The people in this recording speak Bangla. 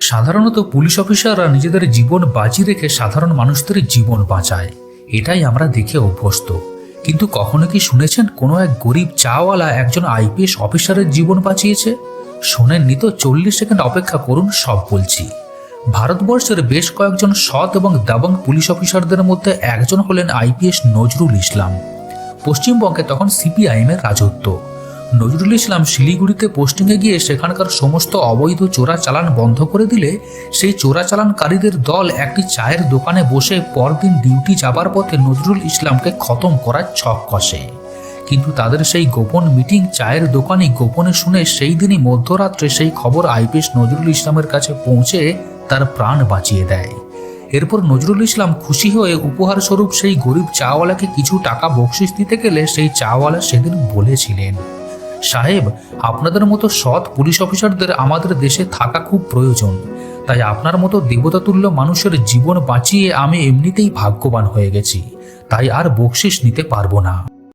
সাধারণত পুলিশ অফিসাররা নিজেদের জীবন বাজি রেখে সাধারণ মানুষদের জীবন বাঁচায়। এটাই আমরা দেখে অভ্যস্ত। কিন্তু কখনো কি শুনেছেন কোনো এক গরিব চাওয়ালা একজন আইপিএস অফিসারের জীবন বাঁচিয়েছে? শোনেননি তো, চল্লিশ সেকেন্ড অপেক্ষা করুন, সব বলছি। ভারতবর্ষের বেশ কয়েকজন সৎ এবং দাবং পুলিশ অফিসারদের মধ্যে একজন হলেন আইপিএস নজরুল ইসলাম। পশ্চিমবঙ্গে তখন সিপিআইএমের রাজত্ব। নজরুল ইসলাম শিলিগুড়িতে পোস্টিংয়ে গিয়ে সেখানকার সমস্ত অবৈধ চোরা চালান বন্ধ করে দিলে, সেই চোরা চালানকারীদের দল একটি চায়ের দোকানে বসে পরদিন ডিউটি যাবার পথে নজরুল ইসলামকে খতম করার ছক কষে। কিন্তু তাদের সেই গোপন মিটিং চায়ের দোকানে গোপনে শুনে সেই দিনই মধ্যরাত্রে সেই খবর আইপিএস নজরুল ইসলামের কাছে পৌঁছে তার প্রাণ বাঁচিয়ে দেয়। এরপর নজরুল ইসলাম খুশি হয়ে উপহার স্বরূপ সেই গরিব চাওয়ালাকে কিছু টাকা বকশিস দিতে গেলে সেই চাওয়ালা সেদিন বলেছিলেন সাহেব, আপনাদের মতো সৎ পুলিশ অফিসারদের আমাদের দেশে থাকা খুব প্রয়োজন। তাই আপনার মতো দেবতাতুল্য মানুষের জীবন বাঁচিয়ে আমি এমনিতেই ভাগ্যবান হয়ে গেছি। তাই আর বকশিস নিতে পারব না।